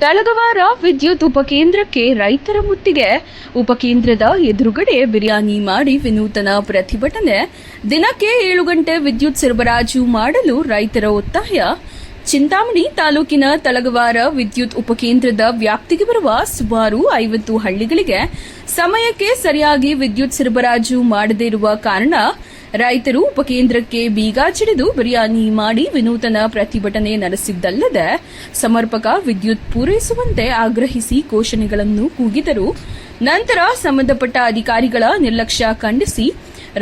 ತಳಗವಾರ ವಿದ್ಯುತ್ ಉಪಕೇಂದ್ರಕ್ಕೆ ರೈತರ ಮುತ್ತಿಗೆ. ಉಪಕೇಂದ್ರದ ಎದುರುಗಡೆ ಬಿರಿಯಾನಿ ಮಾಡಿ ವಿನೂತನ ಪ್ರತಿಭಟನೆ. ದಿನಕ್ಕೆ ಏಳು ಗಂಟೆ ವಿದ್ಯುತ್ ಸರಬರಾಜು ಮಾಡಲು ರೈತರ ಒತ್ತಾಯ. ಚಿಂತಾಮಣಿ ತಾಲೂಕಿನ ತಳಗವಾರ ವಿದ್ಯುತ್ ಉಪಕೇಂದ್ರದ ವ್ಯಾಪ್ತಿಗೆ ಬರುವ ಸುಮಾರು ಐವತ್ತು ಹಳ್ಳಿಗಳಿಗೆ ಸಮಯಕ್ಕೆ ಸರಿಯಾಗಿ ವಿದ್ಯುತ್ ಸರಬರಾಜು ಮಾಡದೇ ಇರುವ ಕಾರಣ ರೈತರು ಉಪಕೇಂದ್ರಕ್ಕೆ ಬೀಗ ಚಿಡಿದು ಬಿರಿಯಾನಿ ಮಾಡಿ ವಿನೂತನ ಪ್ರತಿಭಟನೆ ನಡೆಸಿದ್ದಲ್ಲದೆ ಸಮರ್ಪಕ ವಿದ್ಯುತ್ ಪೂರೈಸುವಂತೆ ಆಗ್ರಹಿಸಿ ಘೋಷಣೆಗಳನ್ನು ಕೂಗಿದರು ನಂತರ ಸಂಬಂಧಪಟ್ಟ ಅಧಿಕಾರಿಗಳ ನಿರ್ಲಕ್ಷ್ಯ ಖಂಡಿಸಿ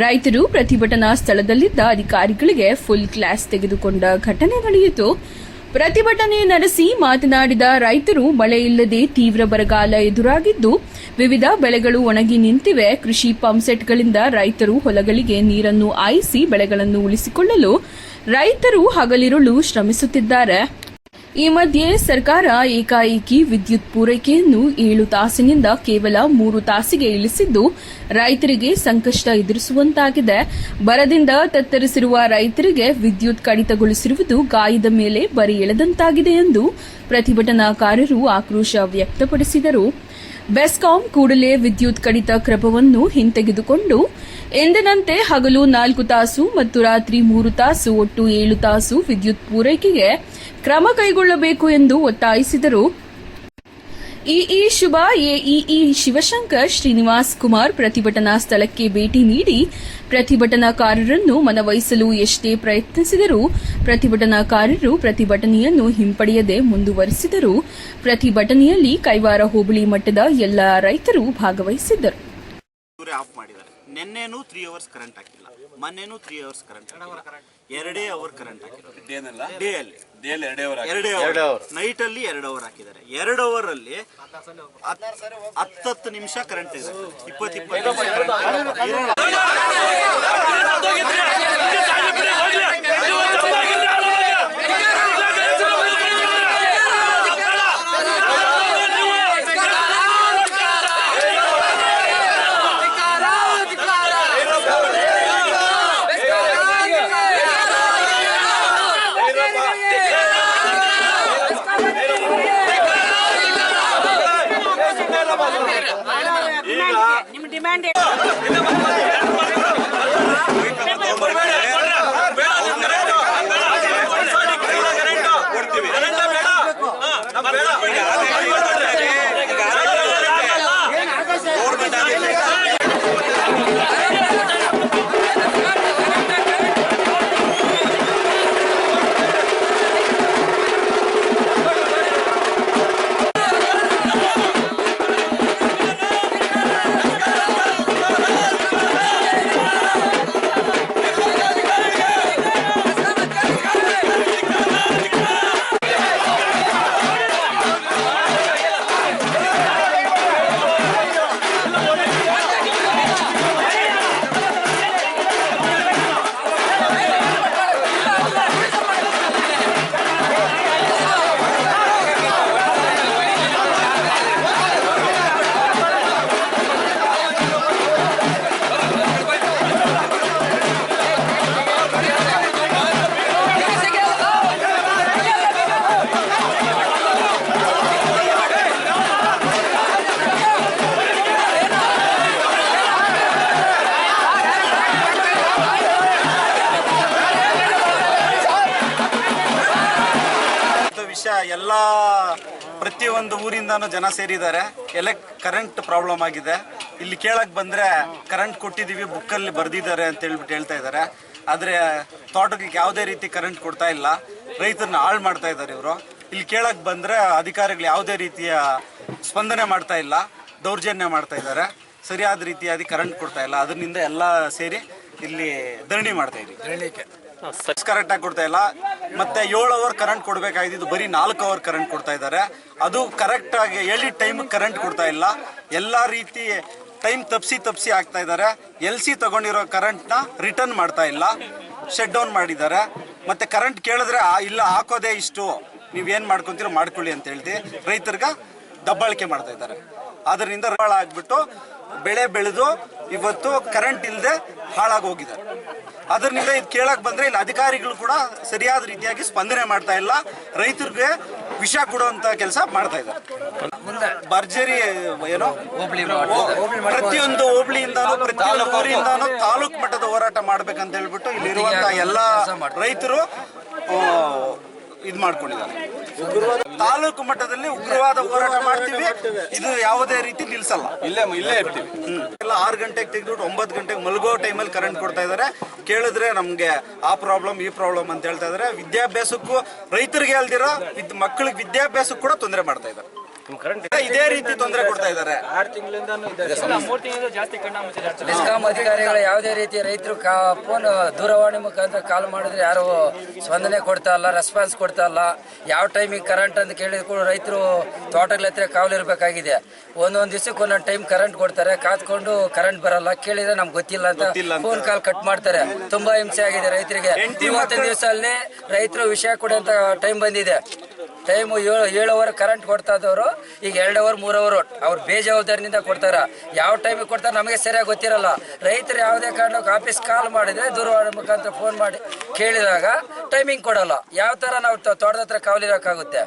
ರೈತರು ಪ್ರತಿಭಟನಾ ಸ್ಥಳದಲ್ಲಿದ್ದ ಅಧಿಕಾರಿಗಳಿಗೆ ಫುಲ್ ಕ್ಲಾಸ್ ತೆಗೆದುಕೊಂಡ ಘಟನೆ ನಡೆಯಿತು. ಪ್ರತಿಭಟನೆ ನಡೆಸಿ ಮಾತನಾಡಿದ ರೈತರು, ಮಳೆ ಇಲ್ಲದೆ ತೀವ್ರ ಬರಗಾಲ ಎದುರಾಗಿದ್ದು, ವಿವಿಧ ಬೆಳೆಗಳು ಒಣಗಿ ನಿಂತಿವೆ. ಕೃಷಿ ಪಂಪ್ಸೆಟ್ಗಳಿಂದ ರೈತರು ಹೊಲಗಳಿಗೆ ನೀರನ್ನು ಆಯಿಸಿ ಬೆಳೆಗಳನ್ನು ಉಳಿಸಿಕೊಳ್ಳಲು ರೈತರು ಹಗಲಿರುಳು ಶ್ರಮಿಸುತ್ತಿದ್ದಾರೆ. ಈ ಮಧ್ಯೆ ಸರ್ಕಾರ ಏಕಾಏಕಿ ವಿದ್ಯುತ್ ಪೂರೈಕೆಯನ್ನು ಏಳು ತಾಸಿನಿಂದ ಕೇವಲ ಮೂರು ತಾಸಿಗೆ ಇಳಿಸಿದ್ದು, ರೈತರಿಗೆ ಸಂಕಷ್ಟ ಎದುರಿಸುವಂತಾಗಿದೆ. ಬರದಿಂದ ತತ್ತರಿಸಿರುವ ರೈತರಿಗೆ ವಿದ್ಯುತ್ ಕಡಿತಗೊಳಿಸಿರುವುದು ಗಾಯದ ಮೇಲೆ ಬರಿ ಎಳೆದಂತಾಗಿದೆ ಎಂದು ಪ್ರತಿಭಟನಾಕಾರರು ಆಕ್ರೋಶ ವ್ಯಕ್ತಪಡಿಸಿದರು. ಬೆಸ್ಕಾಂ ಕೂಡಲೇ ವಿದ್ಯುತ್ ಕಡಿತ ಕ್ರಮವನ್ನು ಹಿಂತೆಗೆದುಕೊಂಡು, ಎಂದಿನಂತೆ ಹಗಲು ನಾಲ್ಕು ತಾಸು ಮತ್ತು ರಾತ್ರಿ ಮೂರು ತಾಸು ಒಟ್ಟು ಏಳು ತಾಸು ವಿದ್ಯುತ್ ಪೂರೈಕೆಗೆ ಕ್ರಮ ಕೈಗೊಳ್ಳಬೇಕು ಎಂದು ಒತ್ತಾಯಿಸಿದರು. ಇಇ ಶುಭ ಎಇಇ ಶಿವಶಂಕರ್ ಶ್ರೀನಿವಾಸ್ ಕುಮಾರ್ ಪ್ರತಿಭಟನಾ ಸ್ಥಳಕ್ಕೆ ಭೇಟಿ ನೀಡಿ ಪ್ರತಿಭಟನಾಕಾರರನ್ನು ಮನವೊಲಿಸಲು ಎಷ್ಟೇ ಪ್ರಯತ್ನಿಸಿದರೂ ಪ್ರತಿಭಟನಾಕಾರರು ಪ್ರತಿಭಟನೆಯನ್ನು ಹಿಂಪಡೆಯದೆ ಮುಂದುವರೆಸಿದರು. ಪ್ರತಿಭಟನೆಯಲ್ಲಿ ಕೈವಾರ ಹೋಬಳಿ ಮಟ್ಟದ ಎಲ್ಲ ರೈತರು ಭಾಗವಹಿಸಿದ್ದರು. ನಿನ್ನೆನೂ ತ್ರೀ ಅವರ್ಸ್ ಕರೆಂಟ್ ಹಾಕಿಲ್ಲ. ಮೊನ್ನೆನೂ ತ್ರೀ ಅವರ್ಸ್ ಕರೆಂಟ್ ಎರಡೇ ಅವರ್ ಕರೆಂಟ್ ಹಾಕಿರೋದು ಡೇನಲ್ಲ ಡೇ ಅಲ್ಲಿ. ಡೇಲಿ ಎರಡೇ ಅವರ್ ಎರಡೇ ಅವರ್. ನೈಟ್ ಅಲ್ಲಿ ಎರಡು ಅವರ್ ಹಾಕಿದ್ದಾರೆ. ಎರಡು ಅವರ್ ಅಲ್ಲಿ ಹತ್ತತ್ತು ನಿಮಿಷ ಕರೆಂಟ್ ಇದೆ. ಇಪ್ಪತ್ತು ಇಪ್ಪತ್ತು. ನಿಮ್ಮ ಡಿಮ್ಯಾಂಡ್ ವಿಷಯ ಎಲ್ಲ ಪ್ರತಿಯೊಂದು ಊರಿಂದಾನು ಜನ ಸೇರಿದ್ದಾರೆ. ಎಲ್ಲ ಕರೆಂಟ್ ಪ್ರಾಬ್ಲಮ್ ಆಗಿದೆ. ಇಲ್ಲಿ ಕೇಳಕ್ ಬಂದ್ರೆ ಕರೆಂಟ್ ಕೊಟ್ಟಿದೀವಿ ಬುಕ್ಕಲ್ಲಿ ಬರ್ದಿದ್ದಾರೆ ಅಂತ ಹೇಳ್ಬಿಟ್ಟು ಹೇಳ್ತಾ ಇದ್ದಾರೆ. ಆದ್ರೆ ತೋಟಕ್ಕೆ ಯಾವುದೇ ರೀತಿ ಕರೆಂಟ್ ಕೊಡ್ತಾ ಇಲ್ಲ. ರೈತರನ್ನ ಹಾಳು ಮಾಡ್ತಾ ಇದ್ದಾರೆ ಇವರು. ಇಲ್ಲಿ ಕೇಳಕ್ ಬಂದ್ರೆ ಅಧಿಕಾರಿಗಳು ಯಾವುದೇ ರೀತಿಯ ಸ್ಪಂದನೆ ಮಾಡ್ತಾ ಇಲ್ಲ ದೌರ್ಜನ್ಯ ಮಾಡ್ತಾ ಇದ್ದಾರೆ. ಸರಿಯಾದ ರೀತಿಯಾಗಿ ಕರೆಂಟ್ ಕೊಡ್ತಾ ಇಲ್ಲ. ಅದರಿಂದ ಎಲ್ಲ ಸೇರಿ ಇಲ್ಲಿ ಧರಣಿ ಮಾಡ್ತಾ ಇದೀವಿ. ಕರೆಕ್ಟ್ ಆಗಿ ಕೊಡ್ತಾ ಇಲ್ಲ. ಮತ್ತೆ ಏಳು ಅವರ್ ಕರೆಂಟ್ ಕೊಡ್ಬೇಕಾಗಿದ್ದು ಬರೀ ನಾಲ್ಕು ಅವರ್ ಕರೆಂಟ್ ಕೊಡ್ತಾ ಇದ್ದಾರೆ. ಅದು ಕರೆಕ್ಟ್ ಆಗಿ ಹೇಳಿದ ಟೈಮ್ ಕರೆಂಟ್ ಕೊಡ್ತಾ ಇಲ್ಲ. ಎಲ್ಲಾ ರೀತಿ ಟೈಮ್ ತಪ್ಸಿ ತಪ್ಸಿ ಆಗ್ತಾ ಇದ್ದಾರೆ. ಎಲ್ ಸಿ ತಗೊಂಡಿರೋ ಕರೆಂಟ್ನ ರಿಟರ್ನ್ ಮಾಡ್ತಾ ಇಲ್ಲ. ಶಟ್ ಡೌನ್ ಮಾಡಿದ್ದಾರೆ. ಮತ್ತೆ ಕರೆಂಟ್ ಕೇಳಿದ್ರೆ ಇಲ್ಲ, ಹಾಕೋದೇ ಇಷ್ಟು. ನೀವೇನು ಮಾಡ್ಕೊಂತೀರೋ ಮಾಡ್ಕೊಳ್ಳಿ ಅಂತ ಹೇಳ್ತಿ. ರೈತರಿಗೆ ದಬ್ಬಾಳಿಕೆ ಮಾಡ್ತಾ ಇದ್ದಾರೆ. ಅದರಿಂದ ಆಗ್ಬಿಟ್ಟು ಬೆಳೆ ಬೆಳೆದು ಇವತ್ತು ಕರೆಂಟ್ ಇಲ್ಲದೆ ಹಾಳಾಗಿ ಹೋಗಿದ್ದಾರೆ. ಅದರಿಂದ ಇದು ಕೇಳಕ್ ಬಂದ್ರೆ ಇಲ್ಲಿ ಅಧಿಕಾರಿಗಳು ಕೂಡ ಸರಿಯಾದ ರೀತಿಯಾಗಿ ಸ್ಪಂದನೆ ಮಾಡ್ತಾ ಇಲ್ಲ. ರೈತರಿಗೆ ವಿಷ ಕೊಡುವಂತ ಕೆಲಸ ಮಾಡ್ತಾ ಇದ್ದಾರೆ. ಭರ್ಜರಿ ಏನೋ? ಪ್ರತಿಯೊಂದು ಹೋಬಳಿಯಿಂದಾನು ಪ್ರತಿಯೊಂದು ಊರಿಂದಾನು ತಾಲೂಕ್ ಮಟ್ಟದ ಹೋರಾಟ ಮಾಡ್ಬೇಕಂತ ಹೇಳ್ಬಿಟ್ಟು ಇಲ್ಲಿರುವಂತ ಎಲ್ಲಾ ರೈತರು ಇದು ಮಾಡ್ಕೊಂಡಿದ್ದಾರೆ. ತಾಲೂಕು ಮಟ್ಟದಲ್ಲಿ ಉಗ್ರವಾದ ಹೋರಾಟ ಮಾಡ್ತೀವಿ. ಇದು ಯಾವುದೇ ರೀತಿ ನಿಲ್ಸಲ್ಲ. ಇಲ್ಲೇ ಇಲ್ಲೇ ಇರ್ತೀವಿ. ಎಲ್ಲ ಆರು ಗಂಟೆಗೆ ತೆಗೆದ್ಬಿಟ್ಟು ಒಂಬತ್ತು ಗಂಟೆಗೆ ಮಲಗೋ ಟೈಮಲ್ಲಿ ಕರೆಂಟ್ ಕೊಡ್ತಾ ಇದ್ದಾರೆ ಕೇಳಿದ್ರೆ ನಮಗೆ ಆ ಪ್ರಾಬ್ಲಮ್ ಈ ಪ್ರಾಬ್ಲಮ್ ಅಂತ ಹೇಳ್ತಾ ಇದ್ದಾರೆ ವಿದ್ಯಾಭ್ಯಾಸಕ್ಕೂ ರೈತರಿಗೆ ಅಲ್ದಿರೋ ಮಕ್ಕಳಿಗೆ ವಿದ್ಯಾಭ್ಯಾಸಕ್ಕೂ ಕೂಡ ತೊಂದರೆ ಮಾಡ್ತಾ ಇದ್ದಾರೆ ಇದೇ ರೀತಿ ತೊಂದರೆ ಕೊಡ್ತಾ ಇದ್ದಾರೆ. ಡಿಸ್ಕಾಂ ಅಧಿಕಾರಿಗಳು ಯಾವುದೇ ರೀತಿ ರೈತರು ಕಾ ಫೋನ್ ದೂರವಾಣಿ ಮುಖಾಂತರ ಕಾಲ್ ಮಾಡಿದ್ರೆ ಯಾರು ಸ್ಪಂದನೆ ಕೊಡ್ತಾ ಇಲ್ಲ ರೆಸ್ಪಾನ್ಸ್ ಕೊಡ್ತಾ ಇಲ್ಲ. ಯಾವ ಟೈಮಿಗೆ ಕರೆಂಟ್ ಅಂತ ಕೇಳಿದ ಕೂಡ ರೈತರು ತೋಟಗಳ ಹತ್ರ ಕಾವಲಿರ್ಬೇಕಾಗಿದೆ ಒಂದೊಂದು ದಿವಸಕ್ಕೆ ಒಂದೊಂದು ಟೈಮ್ ಕರೆಂಟ್ ಕೊಡ್ತಾರೆ. ಕಾತ್ಕೊಂಡು ಕರೆಂಟ್ ಬರಲ್ಲ. ಕೇಳಿದ್ರೆ ನಮ್ಗೆ ಗೊತ್ತಿಲ್ಲ ಅಂತ ಫೋನ್ ಕಾಲ್ ಕಟ್ ಮಾಡ್ತಾರೆ. ತುಂಬಾ ಹಿಂಸೆ ಆಗಿದೆ ರೈತರಿಗೆ. ಇವತ್ತಿನ ದಿವಸ ಅಲ್ಲಿ ರೈತರು ವಿಷಯ ಕೊಡುವಂತ ಟೈಮ್ ಬಂದಿದೆ. ಟೈಮ್ ಏಳು ಏಳು ಅವರ್ ಕರೆಂಟ್ ಕೊಡ್ತಾ ಇದ್ದವರು, ಈಗ ಎರಡು ಅವರ್ ಮೂರು ಅವರ್ ಅವ್ರು ಬೇಜವಾಬ್ದಾರಿನಿಂದ ಕೊಡ್ತಾರ. ಯಾವ ಟೈಮಿಗೆ ಕೊಡ್ತಾರೆ ನಮಗೆ ಸರಿಯಾಗಿ ಗೊತ್ತಿರಲ್ಲ. ರೈತರು ಯಾವುದೇ ಕಾರಣಕ್ಕೆ ಆಫೀಸ್ ಕಾಲ್ ಮಾಡಿದ್ರೆ ದೂರವಾಣಿ ಮುಖಾಂತರ ಫೋನ್ ಮಾಡಿ ಕೇಳಿದಾಗ ಟೈಮಿಂಗ್ ಕೊಡಲ್ಲ. ಯಾವ ಥರ ನಾವು ತೋಟದ ಹತ್ರ ಕಾವಲಿರೋಕ್ಕಾಗುತ್ತೆ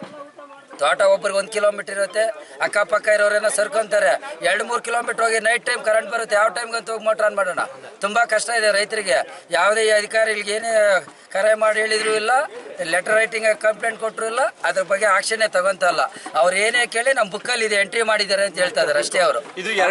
ತೋಟ ಒಬ್ರಿಗೆ ಒಂದು ಕಿಲೋಮೀಟರ್ ಇರುತ್ತೆ, ಅಕ್ಕಪಕ್ಕ ಇರೋರೇನ ಸರ್ಕೊಂತಾರೆ. ಎರಡು ಮೂರು ಕಿಲೋಮೀಟರ್ ಹೋಗಿ ನೈಟ್ ಟೈಮ್ ಕರೆಂಟ್ ಬರುತ್ತೆ, ಯಾವ ಟೈಮ್ಗೆ ಅಂತ ಹೋಗಿ ಮೋಟ್ರ್ ಆನ್ ಮಾಡೋಣ. ತುಂಬಾ ಕಷ್ಟ ಇದೆ ರೈತರಿಗೆ. ಯಾವುದೇ ಅಧಿಕಾರಿಗಳಿಗೆ ಏನೇ ಕರೆ ಮಾಡಿ ಹೇಳಿದ್ರು ಇಲ್ಲ ಲೆಟರ್ ರೈಟಿಂಗ್ ಕಂಪ್ಲೇಂಟ್ ಕೊಟ್ಟರು ಇಲ್ಲ, ಅದ್ರ ಬಗ್ಗೆ ಆಕ್ಷನ್ನೇ ತಗೊಂತಲ್ಲ ಅವ್ರು ಏನೇ ಕೇಳಿ ನಮ್ಮ ಬುಕ್ಕಲ್ಲಿ ಇದೆ ಎಂಟ್ರಿ ಮಾಡಿದ್ದಾರೆ ಅಂತ ಹೇಳ್ತಾ ಇದಾರೆ, ಅಷ್ಟೇ ಅವರು.